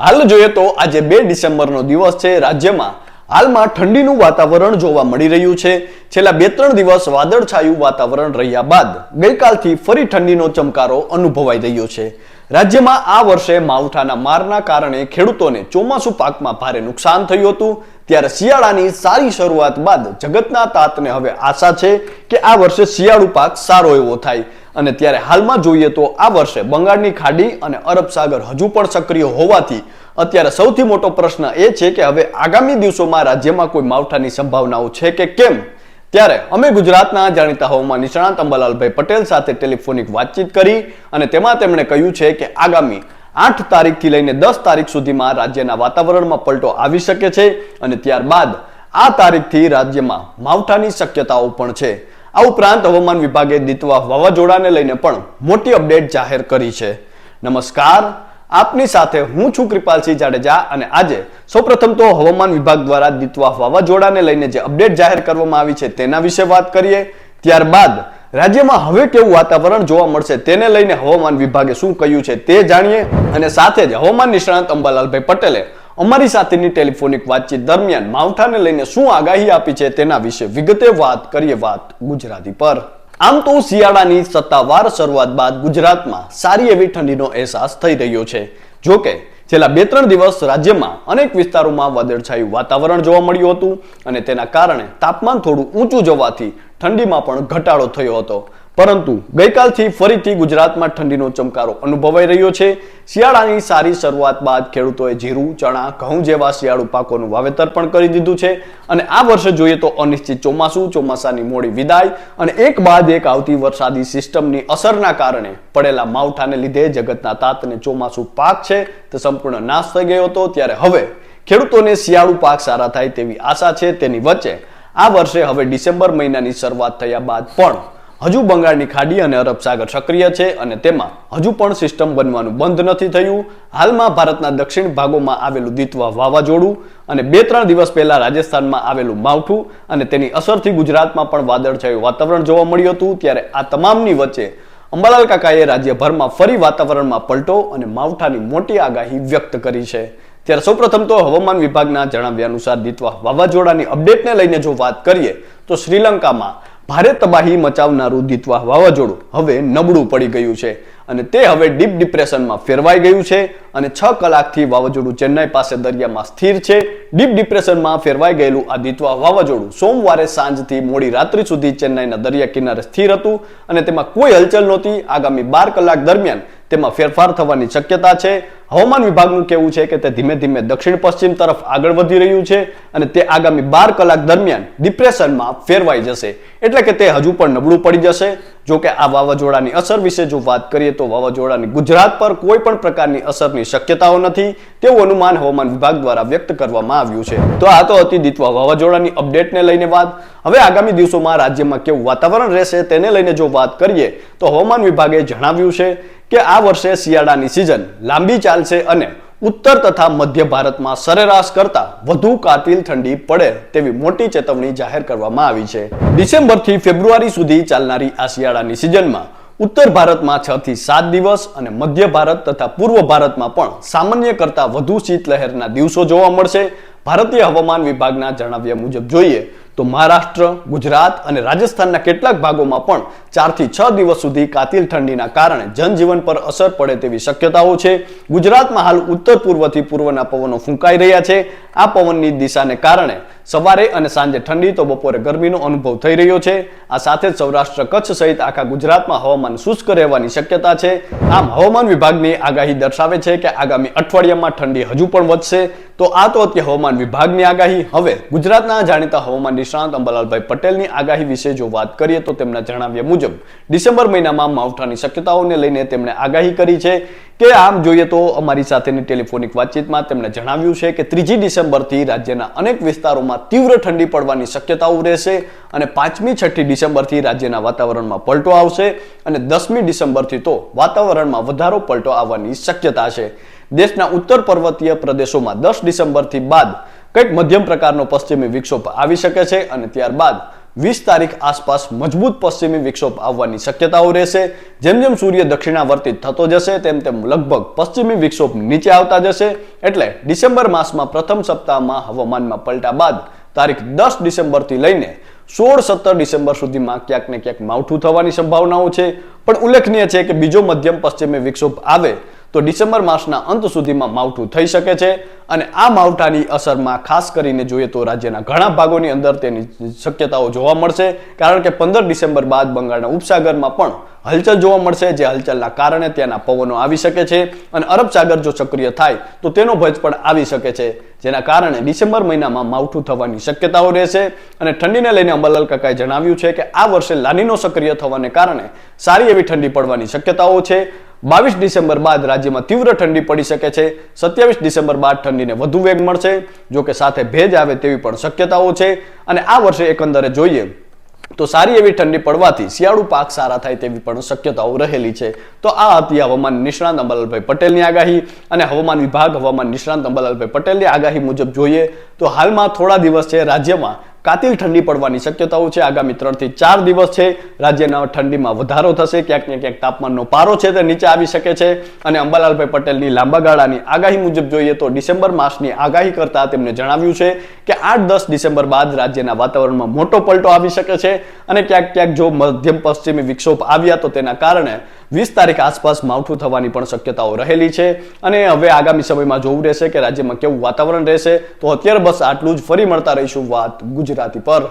હાલ જોઈએ તો આજે બે ડિસેમ્બરનો દિવસ છે. રાજ્યમાં હાલમાં ઠંડીનું વાતાવરણ જોવા મળી રહ્યું છે. છેલ્લા બે ત્રણ દિવસ વાદળછાયું વાતાવરણ રહ્યા બાદ ગઈકાલથી ફરી ઠંડીનો ચમકારો અનુભવાઈ રહ્યો છે. રાજ્યમાં આ વર્ષે માવઠાના મારના કારણે ખેડૂતોને ચોમાસુ પાકમાં ભારે નુકસાન થયું હતું. ત્યારે શિયાળાની સારી શરૂઆત બાદ જગતના તાતને હવે આશા છે કે આ વર્ષે શિયાળુ પાક સારો એવો થાય. અને ત્યારે હાલમાં જોઈએ તો આ વર્ષે બંગાળની ખાડી અને અરબ સાગર હજુ પણ સક્રિય હોવાથી અત્યારે સૌથી મોટો પ્રશ્ન એ છે કે હવે આગામી દિવસોમાં રાજ્યમાં કોઈ માવઠાની સંભાવનાઓ છે કે કેમ? ત્યારે અમે ગુજરાતના જાણીતા હવામાન નિષ્ણાંત અંબાલાલભાઈ પટેલ સાથે ટેલિફોનિક વાતચીત કરી અને તેમાં તેમણે કહ્યું છે કે આગામી આઠ તારીખથી લઈને દસ તારીખ સુધીમાં રાજ્યના વાતાવરણમાં પલટો આવી શકે છે અને ત્યારબાદ આ તારીખથી રાજ્યમાં માવઠાની શક્યતાઓ પણ છે. આ ઉપરાંત હવામાન વિભાગે દિતવા વાવાઝોડાને લઈને પણ મોટી અપડેટ જાહેર કરી છે. નમસ્કાર, આપની સાથે હું છું કૃપાલસિંહ જાડેજા અને આજે સૌપ્રથમ તો હવામાન વિભાગ દ્વારા દિતવા વાવાઝોડાને લઈને જે અપડેટ જાહેર કરવામાં આવી છે તેના વિશે વાત કરીએ. ત્યારબાદ રાજ્યમાં હવે કેવું વાતાવરણ જોવા મળશે તેને લઈને હવામાન વિભાગે શું કહ્યું છે તે જાણીએ અને સાથે જ હવામાન નિષ્ણાંત અંબાલાલભાઈ પટેલે અમારી સાથેની ટેલિફોનિક વાતચીત દરમિયાન માવઠાને લઈને શું આગાહી આપી છે તેના વિશે વિગતે વાત કરીએ વાત ગુજરાતી પર. આમ તો શિયાળાની સત્તાવાર શરૂઆત બાદ ગુજરાતમાં સારી એવી ઠંડીનો અહેસાસ થઈ રહ્યો છે. જો કે, છેલ્લા બે ત્રણ દિવસ રાજ્યમાં અનેક વિસ્તારોમાં વાદળછાયું વાતાવરણ જોવા મળ્યું હતું અને તેના કારણે તાપમાન થોડું ઊંચું જવાથી ઠંડીમાં પણ ઘટાડો થયો હતો. પરંતુ ગઈકાલથી ફરીથી ગુજરાતમાં ઠંડીનો ચમકારો અનુભવાઈ રહ્યો છે. શિયાળાની સારી શરૂઆત બાદ ખેડૂતોએ જીરું, ચણા, ઘઉં જેવા શિયાળુ પાકોનું વાવેતર પણ કરી દીધું છે અને આ વર્ષે જોઈએ તો અનિશ્ચિત ચોમાસું, ચોમાસાની મોડી વિદાય અને એક બાદ એક આવતી વરસાદી સિસ્ટમની અસરના કારણે પડેલા માવઠાને લીધે જગતના તાતને ચોમાસું પાક છે તે સંપૂર્ણ નાશ થઈ ગયો હતો. ત્યારે હવે ખેડૂતોને શિયાળુ પાક સારા થાય તેવી આશા છે. તેની વચ્ચે આ વર્ષે હવે ડિસેમ્બર મહિનાની શરૂઆત થયા બાદ પણ હજુ બંગાળની ખાડી અને અરબ સાગર સક્રિય છે અને તેમાં હજુ પણ સિસ્ટમ બનવાનું બંધ નથી થયું. હાલમાં ભારતના દક્ષિણ ભાગોમાં આવેલું દિતવા વાવાઝોડું અને બે ત્રણ દિવસ પહેલા રાજસ્થાનમાં આવેલું માવઠું અને તેની અસરથી ગુજરાતમાં પણ વાદળછાયું વાતાવરણ જોવા મળ્યું હતું. ત્યારે આ તમામની વચ્ચે અંબાલાલ કાકાએ રાજ્યભરમાં ફરી વાતાવરણમાં પલટો અને માવઠાની મોટી આગાહી વ્યક્ત કરી છે. ત્યારે સૌપ્રથમ તો હવામાન વિભાગના જણાવ્યા અનુસાર દિત્વા વાવાઝોડાની અપડેટને લઈને જો વાત કરીએ, તો શ્રીલંકામાં ભારે તબાહી મચાવનારું દિતવા વાવાઝોડું હવે નબળું પડી ગયું છે અને તે હવે ડીપ ડિપ્રેશનમાં ફેરવાઈ ગયું છે અને છ કલાકથી વાવાઝોડું ચેન્નાઈ પાસે દરિયામાં સ્થિર છે. ડીપ ડિપ્રેશનમાં ફેરવાઈ ગયેલું આ દિતવા વાવાઝોડું સોમવારે સાંજથી મોડી રાત્રિ સુધી ચેન્નાઈના દરિયા કિનારે સ્થિર હતું અને તેમાં કોઈ હલચલ નહોતી. આગામી બાર કલાક દરમિયાન તેમાં ફેરફાર થવાની શક્યતા છે. હવામાન વિભાગનું કહેવું છે કે તે ધીમે ધીમે દક્ષિણ પશ્ચિમ તરફ આગળ વધી રહ્યું છે અને તે આગામી બાર કલાક દરમિયાન ડિપ્રેશનમાં ફેરવાઈ જશે. એટલે કે તે હજુ પણ નબળું પડી જશે. જો કે આ વાવાઝોડાની અસર વિશે જો વાત કરીએ તો વાવાઝોડાની ગુજરાત પર કોઈ પણ પ્રકારની અસરની શક્યતાઓ નથી તેવું અનુમાન હવામાન વિભાગ દ્વારા વ્યક્ત કરવામાં આવ્યું છે. તો આ તો હતી દિતવા વાવાઝોડાની અપડેટને લઈને વાત. હવે આગામી દિવસોમાં રાજ્યમાં કેવું વાતાવરણ રહેશે તેને લઈને જો વાત કરીએ તો હવામાન વિભાગે જણાવ્યું છે કે આ વર્ષે શિયાળાની સિઝન લાંબી ચાલશે અને ઉત્તર તથા મધ્ય ભારતમાં સરેરાશ કરતા વધુ કાતિલ ઠંડી પડે તેવી મોટી ચેતવણી જાહેર કરવામાં આવી છે. ડિસેમ્બરથી ફેબ્રુઆરી સુધી ચાલનારી આ શિયાળાની સિઝનમાં ઉત્તર ભારતમાં છ થી સાત દિવસ અને મધ્ય ભારત તથા પૂર્વ ભારતમાં પણ સામાન્ય કરતા વધુ શીતલહેરના દિવસો જોવા મળશે. ભારતીય હવામાન વિભાગના જણાવ્યા મુજબ જોઈએ તો મહારાષ્ટ્ર, ગુજરાત અને રાજસ્થાનના કેટલાક ભાગોમાં પણ ચારથી છ દિવસ સુધી કાતિલ ઠંડીના કારણે જનજીવન પર અસર પડે તેવી શક્યતાઓ છે. ગુજરાતમાં હાલ ઉત્તર પૂર્વથી પૂર્વના પવનો ફૂંકાઈ રહ્યા છે. આ પવનની દિશાને કારણે સવારે અને સાંજે ઠંડી તો બપોરે ગરમીનો અનુભવ થઈ રહ્યો છે. આ સાથે જ સૌરાષ્ટ્ર કચ્છ સહિત આખા ગુજરાતમાં હવામાન શુષ્ક રહેવાની શક્યતા છે. આમ હવામાન વિભાગની આગાહી દર્શાવે છે કે આગામી અઠવાડિયામાં ઠંડી હજુ પણ વધશે. તો આ તો અત્યારે હવામાન વિભાગની આગાહી. હવે ગુજરાતના જાણીતા હવામાન નિષ્ણાંત અંબાલાલભાઈ પટેલની આગાહી વિશે જો વાત કરીએ તો તેમના જણાવ્યા મુજબ, ડિસેમ્બર મહિનામાં માવઠાની શક્યતાઓને લઈને તેમણે આગાહી કરી છે કે આમ જોઈએ તો અમારી સાથેની ટેલિફોનિક વાતચીતમાં તેમણે જણાવ્યું છે કે ત્રીજી ડિસેમ્બરથી રાજ્યના અનેક વિસ્તારોમાં તીવ્ર ઠંડી પડવાની શક્યતાઓ રહેશે અને પાંચમી, છઠ્ઠી ડિસેમ્બરથી રાજ્યના વાતાવરણમાં પલટો આવશે અને દસમી ડિસેમ્બરથી તો વાતાવરણમાં વધારો પલટો આવવાની શક્યતા છે. દેશના ઉત્તર પર્વતીય પ્રદેશોમાં દસ ડિસેમ્બરથી બાદ કંઈક મધ્યમ પ્રકારનો પશ્ચિમી વિક્ષોભ આવી શકે છે અને ત્યારબાદ વીસ તારીખ આસપાસ મજબૂત પશ્ચિમી વિક્ષોભ આવવાની શક્યતાઓ રહેશે. જેમ જેમ સૂર્ય દક્ષિણાવર્તિત થતો જશે, તેમ તેમ લગભગ પશ્ચિમી વિક્ષોભ નીચે આવતા જશે. એટલે ડિસેમ્બર માસમાં પ્રથમ સપ્તાહમાં હવામાનમાં પલટા બાદ તારીખ દસ ડિસેમ્બરથી લઈને સોળ સત્તર ડિસેમ્બર સુધીમાં ક્યાંક ને ક્યાંક માવઠું થવાની સંભાવનાઓ છે. પણ ઉલ્લેખનીય છે કે બીજો મધ્યમ પશ્ચિમી વિક્ષોભ આવે તો ડિસેમ્બર માસના અંત સુધીમાં માવઠું થઈ શકે છે અને આ માવઠાની અસરમાં ખાસ કરીને જોઈએ તો રાજ્યના ઘણા ભાગોની અંદર તેની શક્યતાઓ જોવા મળશે. કારણ કે પંદર ડિસેમ્બર બાદ બંગાળના ઉપસાગરમાં પણ હલચલ જોવા મળશે, જે હલચલના કારણે ત્યાંના પવનો આવી શકે છે અને અરબ સાગર જો સક્રિય થાય તો તેનો ભજ પણ આવી શકે છે, જેના કારણે ડિસેમ્બર મહિનામાં માવઠું થવાની શક્યતાઓ રહેશે. અને ઠંડીને લઈને અંબાલાલ કાકાએ જણાવ્યું છે કે આ વર્ષે લાનીનો સક્રિય થવાને કારણે સારી એવી ઠંડી પડવાની શક્યતાઓ છે. બાવીસ ડિસેમ્બર બાદ રાજ્યમાં તીવ્ર ઠંડી પડી શકે છે. સત્યાવીસ ડિસેમ્બર બાદ ઠંડીને વધુ વેગ મળશે, જો કે સાથે ભેજ આવે તેવી પણ શક્યતાઓ છે. અને આ વર્ષે એકંદરે જોઈએ તો સારી એવી ઠંડી પડવાથી શિયાળુ પાક સારા થાય તેવી પણ શક્યતાઓ રહેલી છે. તો આ હતી હવામાન નિષ્ણાંત અંબાલાલભાઈ પટેલની આગાહી. અને હવામાન વિભાગ હવામાન નિષ્ણાંત અંબાલાલભાઈ પટેલની આગાહી મુજબ જોઈએ તો હાલમાં થોડા દિવસ છે રાજ્યમાં કાતિલ ઠંડી પડવાની શક્યતાઓ છે. આગામી ત્રણથી ચાર દિવસ છે. રાજ્યના ઠંડીમાં વધારો થશે. ક્યાંક ને ક્યાંક તાપમાનનો પારો છે તે નીચે આવી શકે છે. અને અંબાલાલભાઈ પટેલની લાંબા ગાળાની આગાહી મુજબ જોઈએ તો ડિસેમ્બર માસની આગાહી કરતા તેમણે જણાવ્યું છે કે આઠ દસ ડિસેમ્બર બાદ રાજ્યના વાતાવરણમાં મોટો પલટો આવી શકે છે. અને ક્યાંક ક્યાંક જો મધ્યમ પશ્ચિમી વિક્ષોભ આવ્યા તો તેના કારણે વીસ તારીખ આસપાસ માવઠું થવાની પણ શક્યતાઓ રહેલી છે. અને હવે આગામી સમયમાં જોવું રહેશે કે રાજ્યમાં કેવું વાતાવરણ રહેશે. તો અત્યારે બસ આટલું જ. ફરી મળતા રહીશું વાત ગુજરાતી પર.